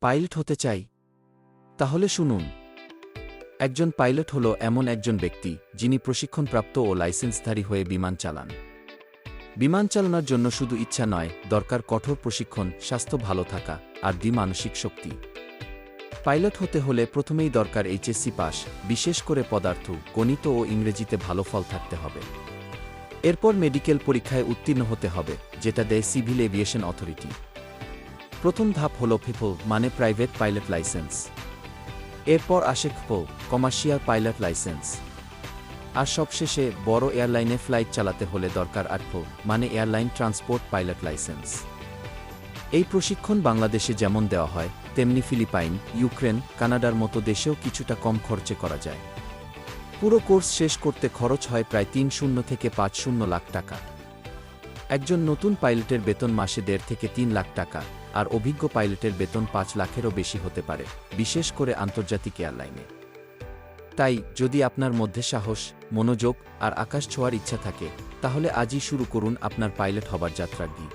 Pilot হতে চাই। তাহলে শুনুন। একজন পাইলট হল এমন একজন ব্যক্তি, যিনি প্রশিক্ষণপ্রাপ্ত ও লাইসেন্সধারী হয়ে বিমান চালান। বিমান চালানোর জন্য শুধু ইচ্ছা নয়, দরকার কঠোর প্রশিক্ষণ, স্বাস্থ্য ভালো থাকা, আর দ্বি মানসিক শক্তি। পাইলট হতে হলে প্রথমেই দরকার এইচএসসি পাস, বিশেষ করে পদার্থ, গণিত ও ইংরেজিতে ভালো ফল থাকতে হবে। এরপর মেডিকেল পরীক্ষায় উত্তীর্ণ হতে হবে, যেটা দেয় সিভিল এভিয়েশন অথরিটি। প্রথম ধাপ হল ফিফো মানে প্রাইভেট পাইলট লাইসেন্স এরপর আসে খো কমার্শিয়াল পাইলট লাইসেন্স আর সবশেষে বড় এয়ারলাইনে ফ্লাইট চালাতে হলে দরকার আটফো মানে এয়ারলাইন ট্রান্সপোর্ট পাইলট লাইসেন্স এই প্রশিক্ষণ বাংলাদেশে যেমন দেওয়া হয়, তেমনি ফিলিপাইন, ইউক্রেন, কানাডার মতো দেশেও কিছুটা কম খরচে করা যায়। পুরো কোর্স শেষ করতে খরচ হয় প্রায় তিন শূন্য থেকে পাঁচ শূন্য লাখ টাকা। একজন নতুন পাইলটের বেতন মাসে দেড় থেকে তিন লাখ টাকা, আর অভিজ্ঞ পাইলটের বেতন পাঁচ লাখেরও বেশি হতে পারে, বিশেষ করে আন্তর্জাতিক এয়ারলাইনে। তাই, যদি আপনার মধ্যে সাহস, মনোযোগ আর আকাশ ছোঁয়ার ইচ্ছা থাকে, তাহলে আজই শুরু করুন আপনার পাইলট হবার যাত্রার গীত